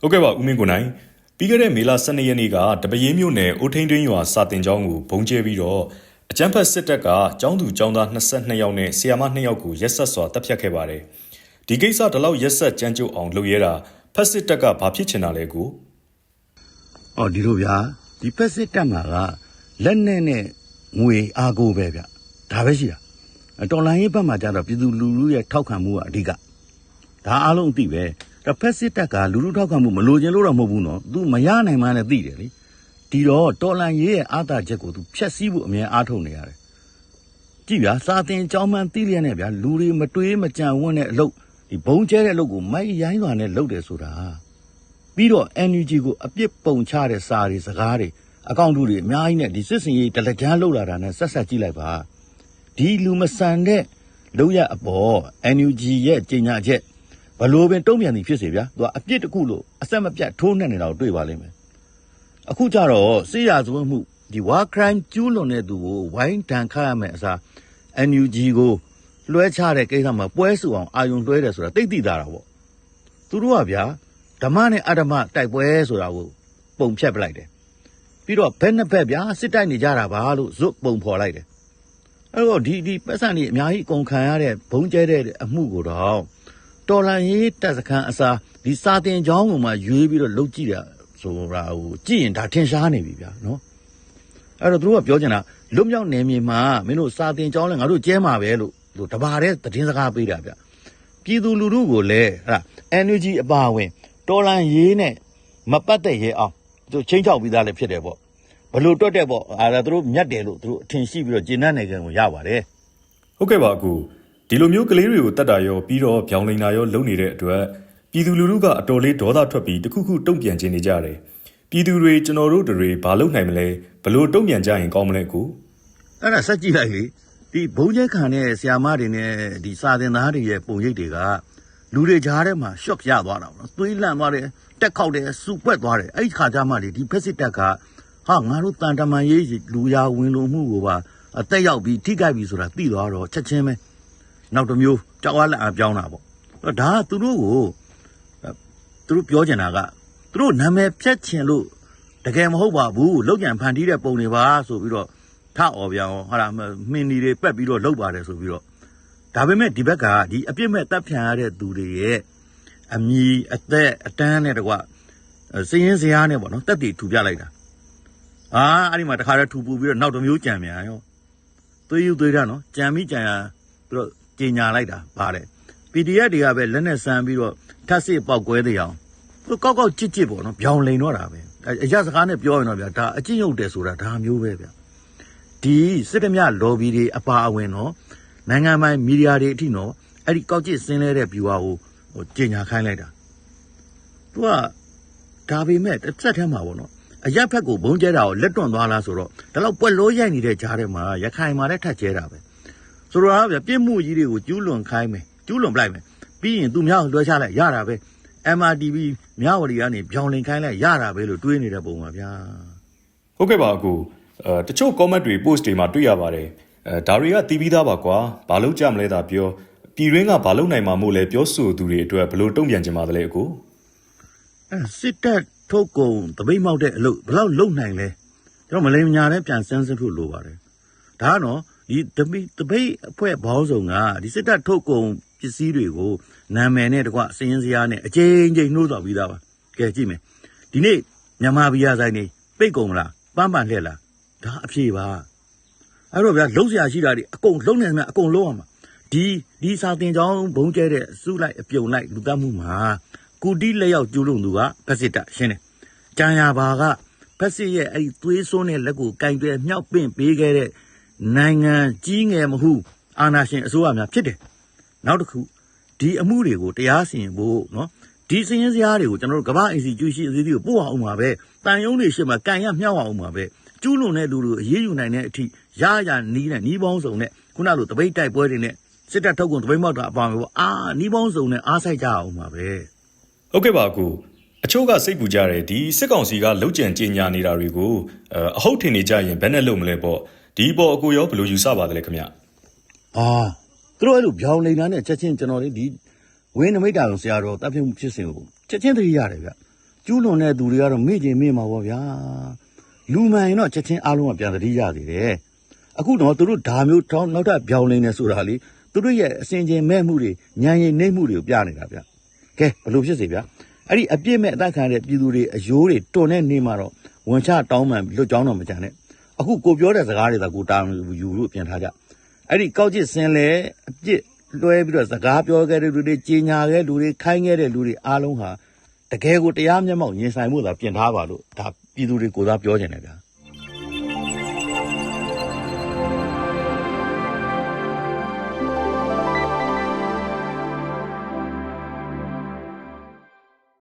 ဟုတ်ကဲ့ပါဦးမင်းကိုနိုင်ပြီးခဲ့တဲ့မေလ12ရက်နေ့ကတပရင်းမြို့နယ်အိုထိန်တွင်းရွာစာတင်ကျောင်းကိုဘုံကျဲပြီးတော့အကြမ်းဖက်စစ်တပ်ကကျောင်းသူကျောင်းသား22ယောက်နဲ့ဆရာမ2ယောက်ကိုရက်ဆက်စွာတပ်ဖြတ်ခဲ့ပါတယ်ဒီကိစ္စဒီလောက်ရက်ဆက်ကြမ်းကြုတ်အောင်လုပ်ရတာဖက်စစ်တပ်ကဘာဖြစ်ချင်တာလဲကို။အော်ဒီလိုဗျာဒီဖက်စစ်တက်မှာကလက်နဲ့နဲ့ငွေအားကိုပဲဗျ။ဒါပဲရှိတာ။အတော်လိုင်းရေးဘက်မှာကျတော့ပြည်သူလူထုရဲ့ထောက်ခံမှုကအဓိက။ဒါအားလုံးအသိပဲ။ ဒါဖက်စစ်တက်ကလူထုထောက်ခံမှုမလိုချင်လို့တော့မဟုတ်ဘူးနော်။ तू မရနိုင်မှလည်းသိတယ်လေ။ဒီတော့တော်လန်ရေးရဲ့အားသာချက်ကို तू ဖျက်ဆီးဖို့အမြဲအားထုတ်နေရတယ်။ကြည့်ဗျာစာတင်ကြောင်းမှန်းသိလျက်နဲ့ဗျာလူတွေမတွေးမကြံဝန်းတဲ့အလုပ်ဒီဘုံကျဲတဲ့အလုပ်ကိုမိုက်ရိုင်းစွာနဲ့လုပ်တယ်ဆိုတာ။ပြီးတော့ NUG ကိုအပြစ်ပုံချတဲ့စာတွေစကားတွေအကောင့်တူတွေအများကြီးနဲ့ဒီစစ်စင်ရေးတလက်ချမ်းလောက်လာတာနဲ့ဆက်ဆက်ကြည့်လိုက်ပါဒီလူမဆန်တဲ့လောက်ရအပေါ် NUG ရဲ့ကြေညာချက် ဘလို့ပင်တုံ့ပြန်သည်ဖြစ်စေဗျာသူကအပြစ်တစ်ခုလို့အဆက်မပြတ်ထိုးနှက်နေတာကိုတွေ့ပါလိမ့်မယ်အခုကြတော့စေရဇဝတ်မှုဒီ war crime ကျူးလွန်တဲ့သူကိုဝိုင်းတန်ခတ်ရမယ်အစား NUG ကိုလွှဲချတဲ့ကိစ္စမှာပွဲစုအောင်အာယုံလွှဲတယ်ဆိုတာသိသိသာတာပေါ့သူတို့ကဗျာဓမ္မနဲ့အဓမ္မတိုက်ပွဲဆိုတာကိုပုံဖြတ်ပလိုက်တယ်ပြီးတော့ဘက်နှစ်ဘက်ဗျာစစ်တိုက်နေကြတာပါလို့ဇွတ်ပုံဖော်လိုက်တယ်အဲ့တော့ဒီဒီပတ်စံကြီးအများကြီးအကုန်ခံရတဲ့ဘုံကျဲတဲ့အမှုကိုတော့ တော်လန်ရေးတက်စခန်းအစားဒီစာတင်ကျောင်းပေါ်မှာရွေးပြီးတော့လုတ်ကြည့်တာဆိုတာဟိုကြည့်ရင်ဒါထင်ရှားနေပြီဗျာနော်အဲ့တော့သူတို့ကပြောချင်တာလွတ်မြောက်နေမြေမှာမင်းတို့စာတင်ကျောင်းလဲငါတို့ကျဲမှာပဲလို့သူတဘာတဲ့သတင်းစကားပေးတာဗျပြည်သူလူထုကိုလည်းဟာ energy အပါအဝင်တော်လန်ရေးနဲ့မပတ်သက်ရဲအောင်သူချင်းချောက်ပြီးသားလည်းဖြစ်တယ်ပေါ့ဘလို့တွတ်တဲ့ပေါ့အာဒါသူတို့မြတ်တယ်လို့သူတို့အထင်ရှိပြီးတော့ဂျင်းနှံ့နေကြကိုရပါတယ်ဟုတ်ကဲ့ပါအကူ ဒီလိုမျိုးကလေးတွေကိုတတ်တာရောပြီးတော့ပြောင်းလိန်တာရောလုပ်နေတဲ့အတွက်ပြည်သူလူထုကအတော်လေးဒေါသထွက်ပြီးတခုခုတုံ့ပြန်ခြင်းနေကြတယ်ပြည်သူတွေကျွန်တော်တို့တွေဘာလုပ်နိုင်မလဲဘလို့တုံ့ပြန်ကြရင်ကောင်းမလဲကိုအဲ့ဒါစက်ကြည့်လိုက်လေဒီဘုံကျဲခံတဲ့ဆီယာမတွေနဲ့ဒီစာတင်သားတွေရဲ့ပုံရိပ်တွေကလူတွေကြားထဲမှာ shock ရသွားတာပေါ့နော်သွေးလန့်သွားတယ်တက်ခောက်တယ်စူပွက်သွားတယ်အဲ့ဒီခါကျမှလေဒီဖက်စစ်တက်ကဟာငါတို့တန်တမန်ရေးလူရဝင်လို့မှုကိုပါအသက်ရောက်ပြီးထိကြိုက်ပြီဆိုတာသိသွားတော့ချက်ချင်းပဲ နောက်တစ်မျိုးကြောက်အားလက်အားပြောင်းတာပေါ့အဲ့ဒါကသူတို့ကိုအဲသူတို့ပြောချင်တာကသူတို့နာမည်ဖြတ်ချင်လို့တကယ်မဟုတ်ပါဘူးလောက်ကြံဖန်တီးတဲ့ပုံတွေပါဆိုပြီးတော့ထအော်ပြောင်းဟာလာမင်းဒီတွေပက်ပြီးတော့လောက်ပါတယ်ဆိုပြီးတော့ဒါပေမဲ့ဒီဘက်ကဒီအပြစ်မဲ့တပ်ဖြန်ရတဲ့သူတွေရဲ့အမီအသက်အတန်းနဲ့တကွအဲစည်ရင်စရာနဲ့ပေါ့နော်တက်တီထူပြလိုက်တာအာအဲ့ဒီမှာတခါတည်းထူပူပြီးတော့နောက်တစ်မျိုးကြံမြန်ရောသွေးယူသွေးရနော်ကြံပြီးကြံရသူတို့ ကြီးညာလိုက်တာပါတယ် PDF တွေကပဲလက်နဲ့ဆန်းပြီးတော့ထပ်စစ်ပေါက်ကွဲတဲ့အောင်သူကောက်ကောက်ကြစ်ကြစ်ပေါ့နော်ဗျောင်လိန်တော့တာပဲအဲအရစကားနဲ့ပြောရင်တော့ဗျာဒါအကျင့်ရုပ်တယ်ဆိုတာဒါမျိုးပဲဗျဒီစစ်တမြလော်ဘီတွေအပါအဝင်နော်နိုင်ငံပိုင်မီဒီယာတွေအထိနော်အဲ့ဒီကောက်ကြစ်ဆင်းလဲတဲ့ viewer ကိုဟိုကြီးညာခိုင်းလိုက်တာသူကဒါပေမဲ့တစ်ဆက်တည်းမှာပေါ့နော်အရက်ဖက်ကိုဘုံကျဲတာကိုလက်တွန့်သွားလားဆိုတော့ဒါတော့ပွက်လို့ရိုက်နေတဲ့ကြားထဲမှာရခိုင်မှာလည်းထတ်ကျဲတာပဲ ဆိုတော့ဗျပြစ်မှုကြီးတွေကိုကျူးလွန်ခိုင်းမယ်ကျူးလွန်ပလိုက်မယ်ပြီးရင်သူမြောက်လွှဲချလိုက်ရတာပဲ MRTV မြောက်ဝတီကနေပြောင်းလင်ခိုင်းလိုက်ရတာပဲလို့တွေးနေတဲ့ပုံပါဗျာဟုတ်ကဲ့ပါအကူအဲတချို့ comment တွေ post တွေမှာတွေ့ရပါတယ်အဲဒါတွေကတီးပြီးသားပါကွာဘာလို့ကြမလဲသာပြောပြည်ရင်းကဘာလို့နိုင်မှာမို့လဲပြောဆိုသူတွေအတွက်ဘလို့တုံ့ပြန်ကြမှာလဲအကူအဲစစ်တပ်ထုတ်ကုန်တပိတ်မောက်တဲ့အလုပ်ဘယ်လောက်လုံနိုင်လဲကျွန်တော်မလိမ်ညာနဲ့ပြန်စမ်းစစ်ဖို့လိုပါတယ်ဒါကနော် ဒီတပိတ်တပိတ်အဖွဲ့ဘောင်းဆောင်ကဒီစစ်တပ်ထုတ်ကုန်ပစ္စည်းတွေကိုနာမည်နဲ့တကွစည်ရင်စရာနဲ့အကျဉ်းချင်းနှိုးဆော်ပြီးသားပါကဲကြည့်မယ်ဒီနေ့မြန်မာပြည်ဆိုင်နေပိတ်ကုန်မလားပန်းပန်လှက်လားဒါအဖြေပါအဲ့တော့ဗျာလုံးစရာရှိတာတွေအကုန်လုံးနေမှာအကုန်လုံးအောင်မှာဒီဒီစာတင်ကြောင်းဘုံကျဲတဲ့စုလိုက်အပြုံလိုက်လူတတ်မှုမှာကုတီလက်ရောက်ကျူးလွန်သူကဖက်စစ်တပ်ရှင်းတယ်။ကြံရပါကဖက်စစ်ရဲ့အဲ့ဒီသွေးစွန်းတဲ့လက်ကိုကင်တွယ်မြောက်ပင့်ပေးခဲ့တဲ့ နိုင်ငံကြီးငယ်မဟုအာဏာရှင်အစိုးရများဖြစ်တယ်။နောက်တစ်ခုဒီအမှုတွေကိုတရားစီရင်ဖို့နော်ဒီစည်ရင်စရာတွေကိုကျွန်တော်တို့ကမ္ဘာအစီကျူရှိအစည်းအဝေးကိုပို့အောင်မှာပဲတန်ယုံတွေရှေ့မှာကန်ရမြောက်အောင်မှာပဲကျူးလွန်တဲ့လူတွေကိုအေးအေးယူနိုင်တဲ့အထိရရနီးနဲ့နီးပေါင်းစုံနဲ့ခုနလိုတပိတ်တိုက်ပွဲတွေနဲ့စစ်တပ်ထုတ်ကုန်တပိတ်မောက်တာအပါမယ်ပေါ့အာနီးပေါင်းစုံနဲ့အားဆိုင်ကြအောင်မှာပဲဟုတ်ကဲ့ပါအကူအချို့ကစိတ်ပူကြတယ်ဒီစစ်ကောင်စီကလှုပ်ကြံကြင်ညာနေတာတွေကိုအဲအဟုတ်ထင်နေကြရင်ဘယ်နဲ့လုပ်မလဲပေါ့ ဒီပေါ်အကူရောဘယ်လိုယူဆပါသလဲခင်ဗျအာသူတို့အဲ့လိုဗျောင်းလိန်တာနဲ့ချက်ချင်းကျွန်တော်လေးဒီဝင်းနမိတ်တာလုံးဆရာတော်တပ်ဖြတ်မှုဖြစ်စဉ်ကိုချက်ချင်းသတိရတယ်ဗျကျူးလွန်တဲ့သူတွေကတော့မေ့ခြင်းမေ့မှာပေါ့ဗျာလူမှန်ရင်တော့ချက်ချင်းအားလုံးကပြန်သတိရသေးတယ်အခုတော့သူတို့ဓာမျိုးထောင်းနောက်ထပ်ပြောင်းနေနေဆိုတာလေသူတို့ရဲ့အစဉ်ချင်းမဲ့မှုတွေညံရင်နှိမ့်မှုတွေကိုပြနေတာဗျကဲဘလို့ဖြစ်စေဗျအဲ့ဒီအပြစ်မဲ့အသက်ခံတဲ့ပြည်သူတွေအယိုးတွေတွန်တဲ့နေမှာတော့ဝန်ချတောင်းမှန်လွတ်ကြောင်းတော့မကြံနဲ့ အခုကိုပြောတဲ့စကားတွေကကိုတာဝန်ယူလို့ပြန်ထားကြအဲ့ဒီကောက်ကျစ်စင်လဲအပြစ်လွှဲပြီးတော့စကားပြောခဲ့တဲ့လူတွေကြီးညာခဲ့လူတွေခိုင်းခဲ့တဲ့လူတွေအားလုံးဟာတကယ်ကိုတရားမျက်မှောက်ရင်ဆိုင်မှုသာပြင်ထားပါလို့ဒါပြည်သူတွေကိုယ်စားပြောနေတယ်ဗျာ